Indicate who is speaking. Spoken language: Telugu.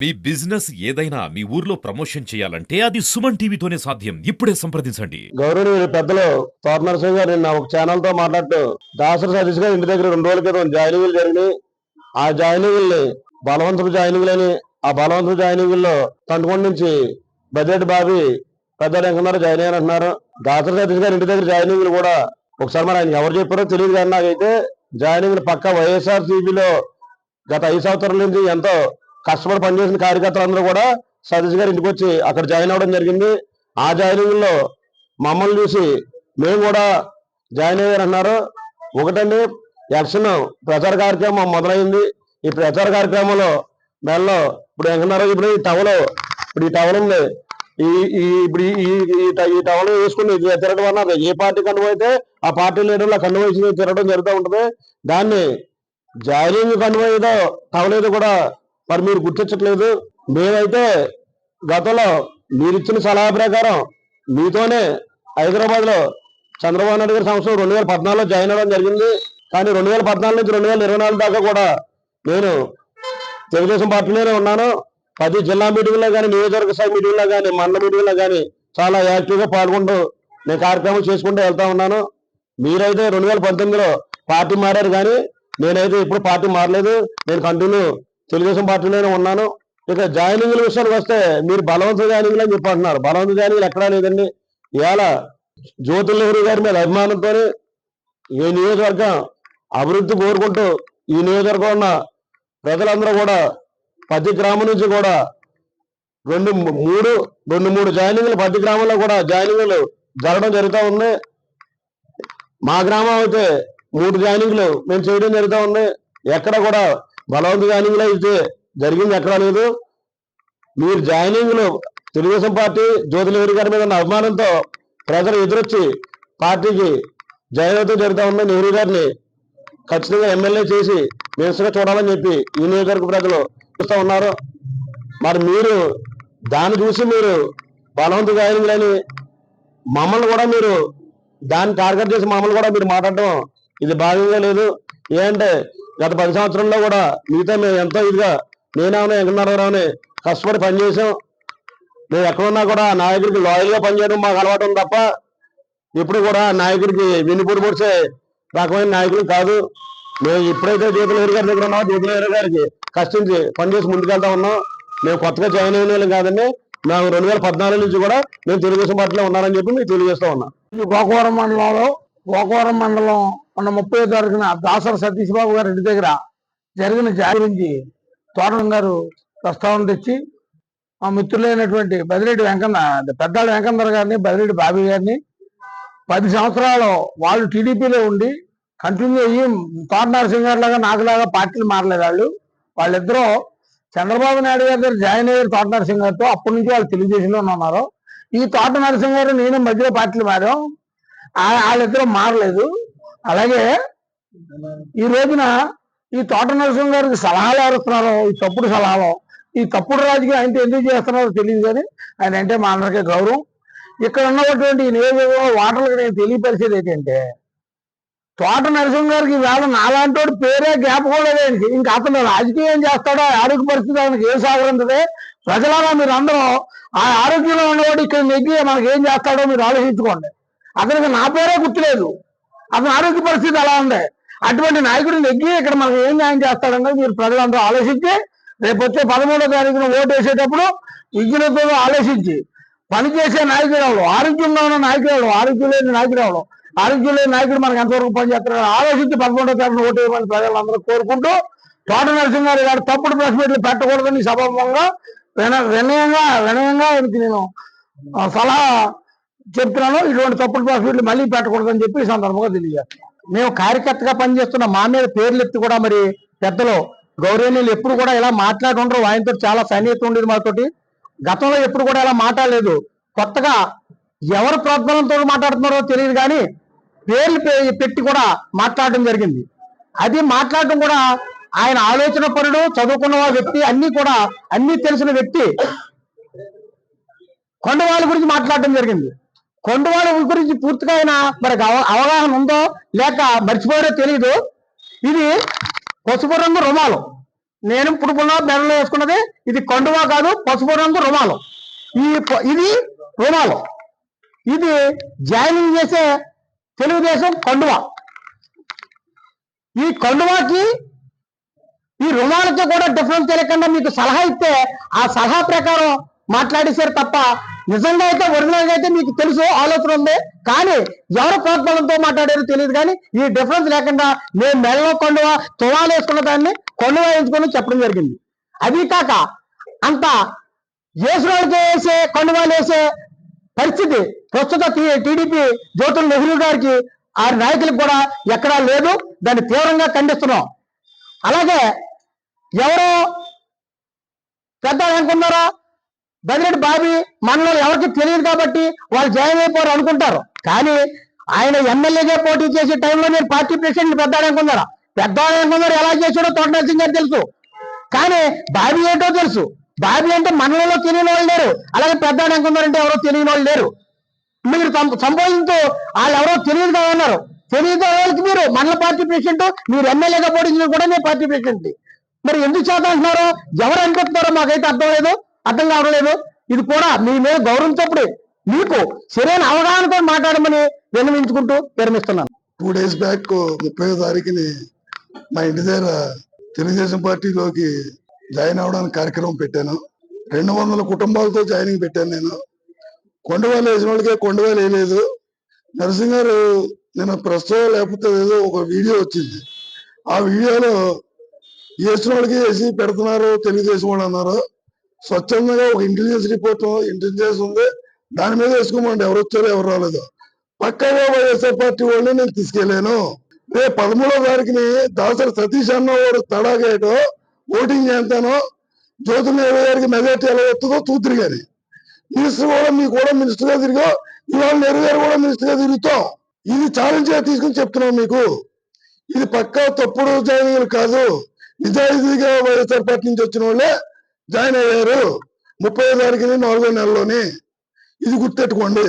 Speaker 1: మీ బిజినెస్ ఏదైనా మీ ఊర్లో ప్రమోషన్ చేయాలంటే అది సుమన్ టీవీతోనే సాధ్యం. ఇప్పుడే సంప్రదించండి.
Speaker 2: గౌరవనీయులు పెద్దలు తోట గారు నిన్న ఒక ఛానల్తో మాట్లాడుతూ దాసరి సతీష్ గారు ఇంటి దగ్గర రెండు రోజుల క్రితం జాయినింగ్లు జరిగినాయి. ఆ జాయినింగ్ని బలవంతుడు జాయినింగ్లని ఆ బలవంతుడు జాయినింగ్లో తండ్రికొండ నుంచి బడ్జెట్ బాబి పెద్ద వెంకన్నారు జాయిన్ అయ్యారు అంటున్నారు దాసరి సతీష్ గారు ఇంటి దగ్గర జాయినింగ్లు కూడా ఒకసారి మరి ఆయన ఎవరు చెప్పారో తెలియదు కానీ నాకైతే జాయినింగ్ పక్క వైఎస్ఆర్ సిపిలో గత ఐదు సంవత్సరాల నుంచి ఎంతో కష్టపడి పనిచేసిన కార్యకర్తలందరూ కూడా సతీష్ గారి ఇంటికి వచ్చి అక్కడ జాయిన్ అవ్వడం జరిగింది. ఆ జాయినింగ్లో మమ్మల్ని చూసి మేము కూడా జాయిన్ అయ్యారన్నారు. ఒకటండి ఎలక్షన్ ప్రచార కార్యక్రమం మొదలైంది. ఈ ప్రచార కార్యక్రమంలో నెలలో ఇప్పుడు వెంకన్నారావు ఇప్పుడు ఈ టవల్ ఇప్పుడు ఈ టవల్ ఉంది. ఈ ఈ ఇప్పుడు ఈ టవల్ వేసుకుని తిరగడం వల్ల ఏ పార్టీ కనువైతే ఆ పార్టీ లీడర్ల కండువ తిరగడం జరుగుతూ ఉంటుంది. దాన్ని జాయినింగ్ కండువ టవల్ ఏదో కూడా మరి మీరు గుర్తించట్లేదు మేమైతే గతంలో మీరిచ్చిన సలహా ప్రకారం మీతోనే హైదరాబాద్లో చంద్రబాబు నాయుడు గారి సంవత్సరం రెండు వేల పద్నాలుగులో జాయిన్ అవ్వడం జరిగింది. కానీ రెండు వేల పద్నాలుగు నుంచి రెండు వేల ఇరవై నాలుగు దాకా కూడా నేను తెలుగుదేశం పార్టీలోనే ఉన్నాను. ప్రతి జిల్లా మీటింగ్లో కానీ నియోజకవర్గ స్థాయి మీటింగ్లో కానీ మండల మీటింగ్లో కానీ చాలా యాక్టివ్గా పాల్గొంటూ నేను కార్యక్రమం చేసుకుంటూ వెళ్తా ఉన్నాను. మీరైతే రెండు వేల పంతొమ్మిదిలో పార్టీ మారారు కానీ నేనైతే ఇప్పుడు పార్టీ మారలేదు. నేను కంటిన్యూ తెలుగుదేశం పార్టీలోనే ఉన్నాను. ఇక జాయినింగ్ల విషయానికి వస్తే మీరు బలవంత జాయినింగ్లు అని చెప్పి అంటున్నారు బలవంత జాయినింగ్లు ఎక్కడా లేదండి. ఇవాళ జ్యోతి నెహ్రూ గారి మీద అభిమానంతో ఈ నియోజకవర్గం అభివృద్ధి కోరుకుంటూ ఈ నియోజకవర్గం ఉన్న ప్రజలందరూ కూడా ప్రతి గ్రామం నుంచి కూడా రెండు మూడు రెండు మూడు జాయినింగ్లు ప్రతి గ్రామంలో కూడా జాయినింగ్లు జరగడం జరుగుతూ ఉంది. మా గ్రామం అయితే మూడు జాయినింగ్లు మేము చేయడం జరుగుతూ ఉంది. ఎక్కడ కూడా బలవంత జాయినింగ్లో అయితే జరిగింది. ఎక్కడా లేదు. మీరు జాయినింగ్లో తెలుగుదేశం పార్టీ జ్యోతిలహరి గారి మీద ఉన్న అభిమానంతో ప్రజలు ఎదురొచ్చి పార్టీకి జాయిన్ అవుతూ జరుగుతూ ఉన్న నెహ్రూ గారిని ఖచ్చితంగా ఎమ్మెల్యే చేసి మినిస్టర్గా చూడాలని చెప్పి ఈ నియోజకవర్గ ప్రజలు చూస్తూ ఉన్నారు. మరి మీరు దాన్ని చూసి మీరు బలవంత లేని మమ్మల్ని కూడా మీరు దాన్ని టార్గెట్ చేసి మమ్మల్ని కూడా మీరు మాట్లాడటం ఇది భాగంగా లేదు. ఏంటంటే గత పది సంవత్సరంలో కూడా మిగతా మేము ఎంతో ఇదిగా నేనేమన్నా వెంకటనారాయణరావుని కష్టపడి పనిచేసాం మేము ఎక్కడున్నా కూడా నాయకుడికి లాయల్గా పనిచేయడం మాకు అలవాటు ఉంది తప్ప ఎప్పుడు కూడా నాయకుడికి వెన్నుపూడి పొడిచే రకమైన నాయకులు కాదు. మేము ఎప్పుడైతే జ్యోతిలహరి గారి దగ్గర ఉన్నామో జ్యోతిలహరి గారికి కష్టించి పనిచేసి ముందుకెళ్తా ఉన్నాం. మేము కొత్తగా జాయిన్ అయిన వాళ్ళం కాదండి. మేము రెండు వేల పద్నాలుగు నుంచి కూడా మేము తెలుగుదేశం పార్టీలో ఉన్నారని చెప్పి మీకు తెలియజేస్తా ఉన్నాం.
Speaker 3: గోకవరం మండలంలో గోకవరం మండలం ఉన్న ముప్పై తారీఖున దాసర సతీష్ బాబు గారి ఇంటి దగ్గర జరిగిన జాయి గురించి తోటం గారు ప్రస్తావన తెచ్చి మా మిత్రులైనటువంటి బదిరెడ్డి వెంకన్న పెద్దాడు వెంకన్నర్ గారిని బదిరెడ్డి బాబీ గారిని పది సంవత్సరాలు వాళ్ళు టీడీపీలో ఉండి కంటిన్యూ అయ్యి తోట నరసింహ్ గారి లాగా నాకులాగా పార్టీలు మారలేదు వాళ్ళు. వాళ్ళిద్దరూ చంద్రబాబు నాయుడు గారి దగ్గర జాయిన్ అయ్యారు తోట నరసింహ్ గారితో. అప్పటి నుంచి వాళ్ళు తెలుగుదేశంలోనే ఉన్నారు. ఈ తోట నరసింహ గారు నేను మధ్యలో పార్టీలు మారాం. వాళ్ళిద్దరూ మారలేదు. అలాగే ఈ రోజున ఈ తోట నరసింహ గారికి సలహాలు ఎవరుస్తున్నారు ఈ తప్పుడు సలహాలు. ఈ తప్పుడు రాజకీయం అంటే ఎందుకు చేస్తున్నారో తెలియదు కానీ ఆయన అంటే మా అందరికీ గౌరవం. ఇక్కడ ఉన్నటువంటి ఈ నియోజకవర్గంలో వాటర్లకు నేను తెలియపరిచేది ఏంటంటే తోట నరసింహ గారికి వేళ నాలాంటి పేరే జ్ఞాపకం ఆయనకి ఇంకా అతను రాజకీయం చేస్తాడో? ఆరోగ్య పరిస్థితి ఆయనకి ఏం సాగరంతదే ప్రజలారా మీరు అందరూ ఆ ఆరోగ్యంలో ఉన్నవాడు ఇక్కడ నెగ్గి మనకి ఏం చేస్తాడో మీరు ఆలోచించుకోండి. అతనికి నా పేరే గుర్తులేదు. అతని ఆరోగ్య పరిస్థితి అలా ఉంది. అటువంటి నాయకుడు నెగ్గి ఇక్కడ మనకు ఏం న్యాయం చేస్తాడన్నది మీరు ప్రజలందరూ ఆలోచించి రేపు వచ్చే పదమూడో తారీఖున ఓటు వేసేటప్పుడు విజ్ఞతతో ఆలోచించి పనిచేసే నాయకుడు ఆరోగ్యంగా ఉన్న నాయకుడు ఆరోగ్యం లేని నాయకుడు ఆరోగ్యం లేని నాయకుడు మనకు ఎంతవరకు పనిచేస్తున్నాడు ఆలోచించి పదమూడో తారీఖున ఓటు వేయమని ప్రజలందరూ కోరుకుంటూ తోట నరసింహారావు గారు తప్పుడు ప్రెస్ మీట్లు పెట్టకూడదని సభాముఖంగా విన వినయంగా వినయంగా ఆయనకి నేను సలహా చెప్తున్నాను ఇటువంటి తప్పుడు ప్రాసిక్యూట్లు మీట్లు మళ్ళీ పెట్టకూడదని చెప్పి ఈ సందర్భంగా తెలియజేస్తాను మేము కార్యకర్తగా పనిచేస్తున్న మా మీద పేర్లు ఎత్తి కూడా మరి పెద్దలు గౌరవనీయులు ఎప్పుడు కూడా ఇలా మాట్లాడుంటారు ఆయనతో చాలా సన్నిహితం ఉండేది మాతోటి. గతంలో ఎప్పుడు కూడా ఇలా మాట్లాడలేదు. కొత్తగా ఎవరు ప్రోద్బలంతో మాట్లాడుతున్నారో తెలియదు కానీ పేర్లు పె- పెట్టి కూడా మాట్లాడడం జరిగింది. అది మాట్లాడడం కూడా ఆయన ఆలోచన పరుడు చదువుకున్న వ్యక్తి అన్ని కూడా అన్ని తెలిసిన వ్యక్తి కొండవాళ్ళ గురించి మాట్లాడడం జరిగింది. కొండవాడ గురించి పూర్తిగా అయినా మరి అవ- అవగాహన ఉందో లేక మర్చిపోయారో తెలియదు ఇది పసుపు రంగు రుమాలు.
Speaker 4: నేను ఇప్పుడు మెడలో బెరలో వేసుకున్నది ఇది కొండవా కాదు పసుపు రంగు రుమాలు. ఈ ప- ఇది రుమాలు. ఇది జాయినింగ్ చేసే తెలుగుదేశం కండువా. ఈ కండువాకి ఈ రుణాలకి కూడా డిఫరెన్స్ తెలియకుండా మీకు సలహా ఇస్తే ఆ సలహా ప్రకారం మాట్లాడేశారు తప్ప నిజంగా అయితే ఒరిజినల్ అయితే మీకు తెలుసు ఆలోచన ఉంది. కానీ ఎవరు ప్రోత్బలంతో మాట్లాడారో తెలియదు కానీ ఈ డిఫరెన్స్ లేకుండా మేము మెడలో కొండవ తువాలు వేసుకున్న దాన్ని కొండవ వేయించుకొని చెప్పడం జరిగింది. అది కాక అంత వేసురాళ్ళకి వేసే కొండవాలు వేసే పరిస్థితి ప్రస్తుత టీడీపీ జ్యోతుల నెహ్రూ గారికి ఆ నాయకులకు కూడా ఎక్కడా లేదు. దాన్ని తీవ్రంగా ఖండిస్తున్నాం. అలాగే ఎవరో పెద్ద అనుకున్నారా? బదిరెడ్డి బాబీ మనలో ఎవరికి తెలియదు కాబట్టి వాళ్ళు జాయిన్ అయిపోరు అనుకుంటారు. కానీ ఆయన ఎమ్మెల్యేగా పోటీ చేసే టైంలో నేను పార్టీ ప్రెసిడెంట్ పెద్ద పెద్దాడనుకున్నారు ఎలా చేశాడో తోట నరసింగ్ గారు తెలుసు. కానీ బాబీ ఏంటో తెలుసు. బాబీ అంటే మనలో తెలియని వాళ్ళు లేరు. అలాగే పెద్ద అంటే ఎవరో తెలియని వాళ్ళు లేరు. మీరు సం- సంబోధించు వాళ్ళు ఎవరో తెలియదు కదా అన్నారు. తెలియదు వాళ్ళకి మీరు మండల పార్టీ ప్రెసిడెంట్ మీరు ఎమ్మెల్యేగా పోటీ కూడా నేను పార్టీ ప్రెసిడెంట్. మరి ఎందుకు చేద్దాం అంటున్నారు? ఎవరు అనిపిస్తున్నారో మాకైతే అర్థం లేదు. అర్థం కావడం లేదు. ఇది కూడా మీ మీద గౌరవించప్పుడు మీకు సరైన అవగాహనతో మాట్లాడమని విన్నవించుకుంటూ విరమిస్తున్నాను.
Speaker 5: టూ డేస్ బ్యాక్ ముప్పై తారీఖుని మా ఇంటి దగ్గర తెలుగుదేశం పార్టీలోకి జాయిన్ అవడానికి కార్యక్రమం పెట్టాను. రెండు వందల కుటుంబాలతో జాయినింగ్ పెట్టాను నేను. కొండవాళ్ళు వేసిన వాళ్ళకే కొండవాళ్ళు వేయలేదు నరసింహ గారు నేను ప్రస్తుతం లేకపోతే ఏదో ఒక వీడియో వచ్చింది. ఆ వీడియోలో వేసిన వాళ్ళకి వేసి పెడుతున్నారు తెలుగుదేశం వాళ్ళు అన్నారు. స్వచ్ఛందంగా ఒక ఇంటెలిజెన్స్ రిపోర్ట్ ఇంటెలిజెన్స్ ఉంది. దాని మీద వేసుకోమండి ఎవరు వచ్చారో ఎవరు రాలేదు. పక్కగా వైఎస్ఆర్ పార్టీ వాళ్ళని నేను తీసుకెళ్ళాను రేపు పదమూడో తారీఖుని దాసరి సతీష్ అన్న వాడు తడాగేయటో ఓటింగ్ చేస్తాను జ్యోతుల నెహ్రూ గారికి మెజార్టీ ఎలా వస్తుందో తూతురు గారి మినిస్టర్ కూడా మీకు కూడా మినిస్టర్గా తిరిగా ఇవాళ నెహ్రూ గారు కూడా మినిస్టర్గా తిరుగుతాం. ఇది ఛాలెంజ్గా తీసుకుని చెప్తున్నాం మీకు. ఇది పక్కా తప్పుడు జాయినింగ్ కాదు. నిజాయితీగా వైఎస్ఆర్ పార్టీ నుంచి వచ్చిన వాళ్ళే జాయిన్ అయ్యారు. ముప్పై తారీఖుని నాలుగో నెలలోని. ఇది గుర్తెట్టుకోండి.